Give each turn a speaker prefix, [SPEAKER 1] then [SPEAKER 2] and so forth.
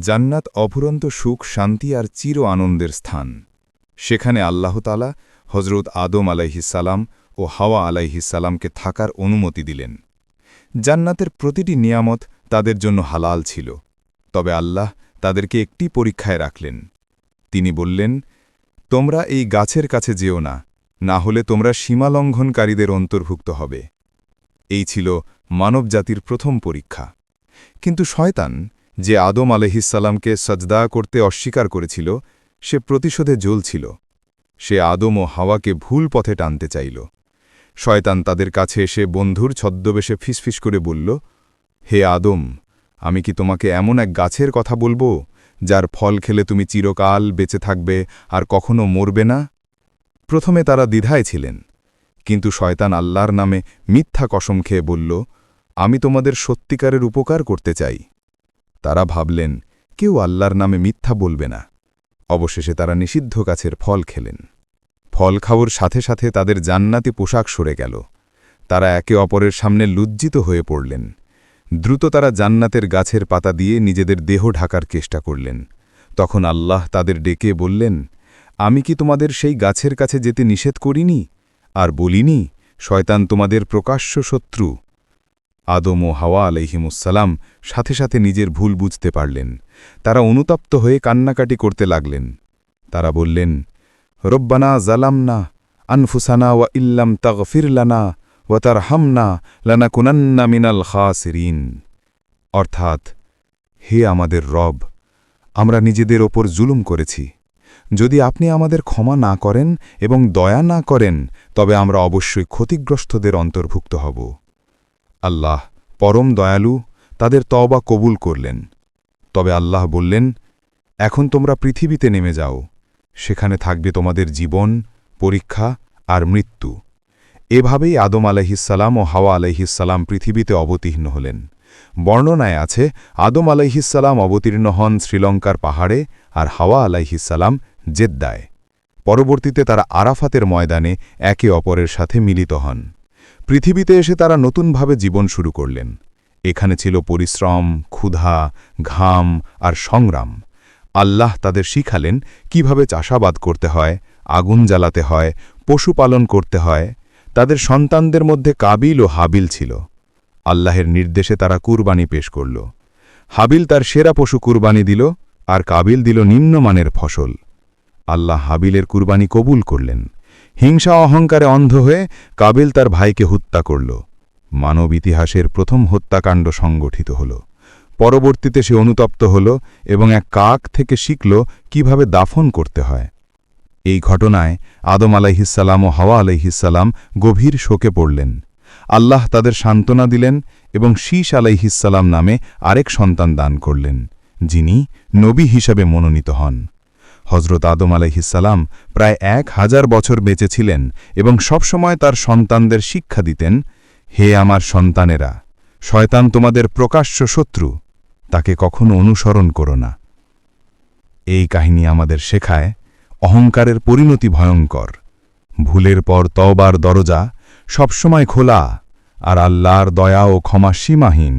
[SPEAKER 1] জান্নাত অফুরন্ত সুখ, শান্তি আর চির আনন্দের স্থান। সেখানে আল্লাহতালা হজরত আদম আলাইহিসালাম ও হাওয়া আলাইহিসালামকে থাকার অনুমতি দিলেন। জান্নাতের প্রতিটি নিয়ামত তাদের জন্য হালাল ছিল, তবে আল্লাহ তাদেরকে একটি পরীক্ষায় রাখলেন। তিনি বললেন, তোমরা এই গাছের কাছে যেও না না হলে তোমরা সীমালঙ্ঘনকারীদের অন্তর্ভুক্ত হবে। এই ছিল মানবজাতির প্রথম পরীক্ষা। কিন্তু শয়তান যে আদম আলহিসাল্লামকে সজদা করতে অস্বীকার করেছিল, সে প্রতিশোধে জ্বলছিল। সে আদম ও হাওয়াকে ভুল পথে টানতে চাইল। শয়তান তাদের কাছে এসে বন্ধুর ছদ্মবেশে ফিসফিস করে বলল, হে আদম, আমি কি তোমাকে এমন এক গাছের কথা বলব, যার ফল খেলে তুমি চিরকাল বেঁচে থাকবে আর কখনো মরবে না? প্রথমে তারা দ্বিধায় ছিলেন, কিন্তু শয়তান আল্লাহর নামে মিথ্যা কসম খেয়ে বলল, আমি তোমাদের সত্যিকারের উপকার করতে চাই। তারা ভাবলেন, কেউ আল্লাহর নামে মিথ্যা বলবে না। অবশেষে তারা নিষিদ্ধ গাছের ফল খেলেন। ফল খাওয়ার সাথে সাথে তাদের জান্নাতি পোশাক সরে গেল। তারা একে অপরের সামনে লজ্জিত হয়ে পড়লেন। দ্রুত তারা জান্নাতের গাছের পাতা দিয়ে নিজেদের দেহ ঢাকার চেষ্টা করলেন। তখন আল্লাহ তাদের ডেকে বললেন, আমি কি তোমাদের সেই গাছের কাছে যেতে নিষেধ করিনি? আর বলিনি, শয়তান তোমাদের প্রকাশ্য শত্রু। আদম ও হাওয়া আলহিমুসালাম সাথে সাথে নিজের ভুল বুঝতে পারলেন। তারা অনুতপ্ত হয়ে কান্নাকাটি করতে লাগলেন। তারা বললেন, রব্বানা জালামনা আনফুসানা ওয়া ইল্লাম তাগফির লানা ওয়া তার হামনা লানা কুনান্না মিনাল খাসিরিন। অর্থাৎ, হে আমাদের রব, আমরা নিজেদের ওপর জুলুম করেছি। যদি আপনি আমাদের ক্ষমা না করেন এবং দয়া না করেন, তবে আমরা অবশ্যই ক্ষতিগ্রস্তদের অন্তর্ভুক্ত হব। আল্লাহ পরম দয়ালু তাদের তওবা কবুল করলেন। তবে আল্লাহ বললেন, এখন তোমরা পৃথিবীতে নেমে যাও। সেখানে থাকবে তোমাদের জীবন, পরীক্ষা আর মৃত্যু। এভাবেই আদম আলহিসাল্লাম ও হাওয়া আলহিসাল্লাম পৃথিবীতে অবতীর্ণ হলেন। বর্ণনায় আছে, আদম আলাইহিসাল্লাম অবতীর্ণ হন শ্রীলঙ্কার পাহাড়ে আর হাওয়া আলাইহিসাল্লাম জেদ্দায়। পরবর্তীতে তারা আরাফাতের ময়দানে একে অপরের সাথে মিলিত হন। পৃথিবীতে এসে তারা নতুনভাবে জীবন শুরু করলেন। এখানে ছিল পরিশ্রম, ক্ষুধা, ঘাম আর সংগ্রাম। আল্লাহ তাদের শিখালেন কীভাবে চাষাবাদ করতে হয়, আগুন জ্বালাতে হয়, পশুপালন করতে হয়। তাদের সন্তানদের মধ্যে কাবিল ও হাবিল ছিল। আল্লাহের নির্দেশে তারা কুরবানি পেশ করল। হাবিল তার সেরা পশু কুরবানি দিল আর কাবিল দিল নিম্নমানের ফসল। আল্লাহ হাবিলের কুরবানি কবুল করলেন। হিংসা অহংকারে অন্ধ হয়ে কাবিল তার ভাইকে হত্যা করল। মানব ইতিহাসের প্রথম হত্যাকাণ্ড সংগঠিত হল। পরবর্তীতে সে অনুতপ্ত হল এবং এক কাক থেকে শিখল কীভাবে দাফন করতে হয়। এই ঘটনায় আদম আলাইহিসাল্লাম ও হাওয়া আলাইহিসাল্লাম গভীর শোকে পড়লেন। আল্লাহ তাদের সান্ত্বনা দিলেন এবং শীষ আলাইহিসাল্লাম নামে আরেক সন্তান দান করলেন, যিনি নবী হিসাবে মনোনীত হন। হজরত আদম আলাইহিসাল্লাম প্রায় এক হাজার বছর বেঁচেছিলেন এবং সবসময় তার সন্তানদের শিক্ষা দিতেন, হে আমার সন্তানেরা, শয়তান তোমাদের প্রকাশ্য শত্রু, তাকে কখনো অনুসরণ করো না। এই কাহিনী আমাদের শেখায় অহংকারের পরিণতি ভয়ঙ্কর। ভুলের পর তওবার দরজা সবসময় খোলা আর আল্লাহর দয়া ও ক্ষমা সীমাহীন।